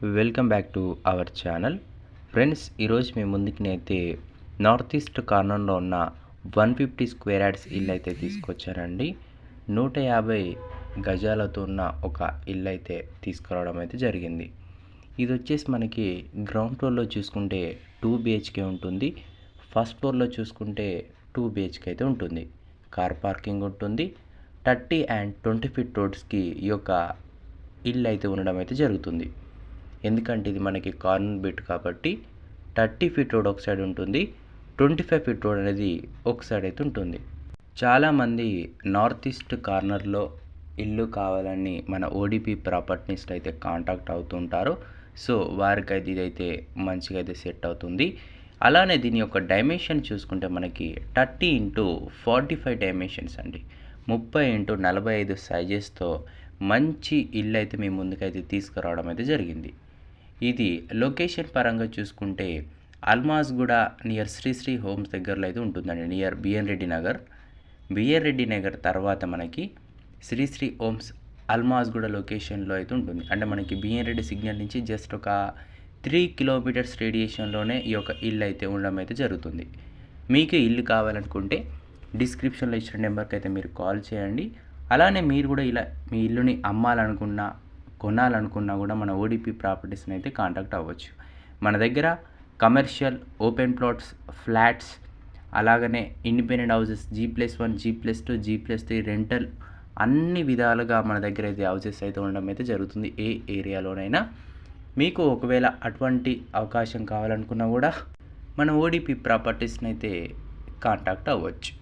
Welcome back to our channel. Friends ఈరోజు మేము ముందుకునైతే north east కార్నర్లో ఉన్న వన్ ఫిఫ్టీ స్క్వేర్ యార్డ్స్ ఇల్లు అయితే తీసుకొచ్చానండి. నూట యాభై గజాలతో ఉన్న ఒక ఇల్లు అయితే తీసుకురావడం అయితే జరిగింది. ఇది వచ్చేసి మనకి గ్రౌండ్ ఫ్లోర్లో చూసుకుంటే టూ బిహెచ్కే ఉంటుంది. ఫస్ట్ ఫ్లోర్లో చూసుకుంటే టూ బిహెచ్కే అయితే ఉంటుంది. కార్ పార్కింగ్ ఉంటుంది. థర్టీ అండ్ ట్వంటీ ఫీట్ రోడ్స్కి ఈ యొక్క ఇల్లు అయితే ఉండడం అయితే జరుగుతుంది. ఎందుకంటే ఇది మనకి కార్నర్ బిట్ కాబట్టి థర్టీ ఫీట్ రోడ్ ఒక సైడ్ ఉంటుంది ట్వంటీ ఫైవ్ ఫీట్ రోడ్ అనేది ఒక సైడ్ అయితే ఉంటుంది. చాలామంది నార్త్ ఈస్ట్ కార్నర్లో ఇల్లు కావాలని మన ఓడిపి ప్రాపర్టీస్లో అయితే కాంటాక్ట్ అవుతుంటారు సో వారికి అయితే ఇదైతే మంచిగా అయితే సెట్ అవుతుంది. అలానే దీని యొక్క డైమెన్షన్ చూసుకుంటే మనకి thirty into forty five dimensions అండి. ముప్పై ఇంటూ నలభై ఐదు సైజెస్తో మంచి ఇల్లు అయితే మీ ముందుకైతే తీసుకురావడం అయితే జరిగింది. ఇది లొకేషన్ పరంగా చూసుకుంటే అల్మాజ్ కూడా నియర్ శ్రీశ్రీ హోమ్స్ దగ్గరలో అయితే ఉంటుందండి. Near BN Reddy Nagar. BN Reddy Nagar తర్వాత మనకి శ్రీశ్రీ హోమ్స్ అల్మాజ్ కూడా లొకేషన్లో అయితే ఉంటుంది. అంటే మనకి బిఎన్ రెడ్డి సిగ్నల్ నుంచి జస్ట్ ఒక త్రీ కిలోమీటర్స్ రేడియేషన్లోనే ఈ యొక్క ఇల్లు అయితే ఉండడం అయితే జరుగుతుంది. మీకు ఇల్లు కావాలనుకుంటే డిస్క్రిప్షన్లో ఇచ్చిన నెంబర్కి అయితే మీరు కాల్ చేయండి. అలానే మీరు కూడా ఇలా మీ ఇల్లుని అమ్మాలనుకున్నా కొనాలనుకున్నా కూడా మన ఓడిపి ప్రాపర్టీస్ని అయితే కాంటాక్ట్ అవ్వచ్చు. మన దగ్గర కమర్షియల్ ఓపెన్ ప్లాట్స్ ఫ్లాట్స్ అలాగనే independent houses G plus one G plus two G plus three rental అన్ని విధాలుగా మన దగ్గర అయితే హౌసెస్ అయితే ఉండడం అయితే జరుగుతుంది. ఏ ఏరియాలోనైనా మీకు ఒకవేళ అటువంటి అవకాశం కావాలనుకున్నా కూడా మన ఓడిపి ప్రాపర్టీస్ని అయితే కాంటాక్ట్ అవ్వచ్చు.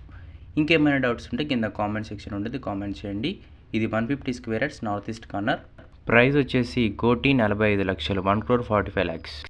ఇంకేమైనా డౌట్స్ ఉంటే కింద కామెంట్ సెక్షన్ ఉంటుంది కామెంట్ చేయండి. ఇది one fifty square yards north east corner. Price వచ్చేసి కోటి నలభై ఐదు లక్షలు one crore forty five lakhs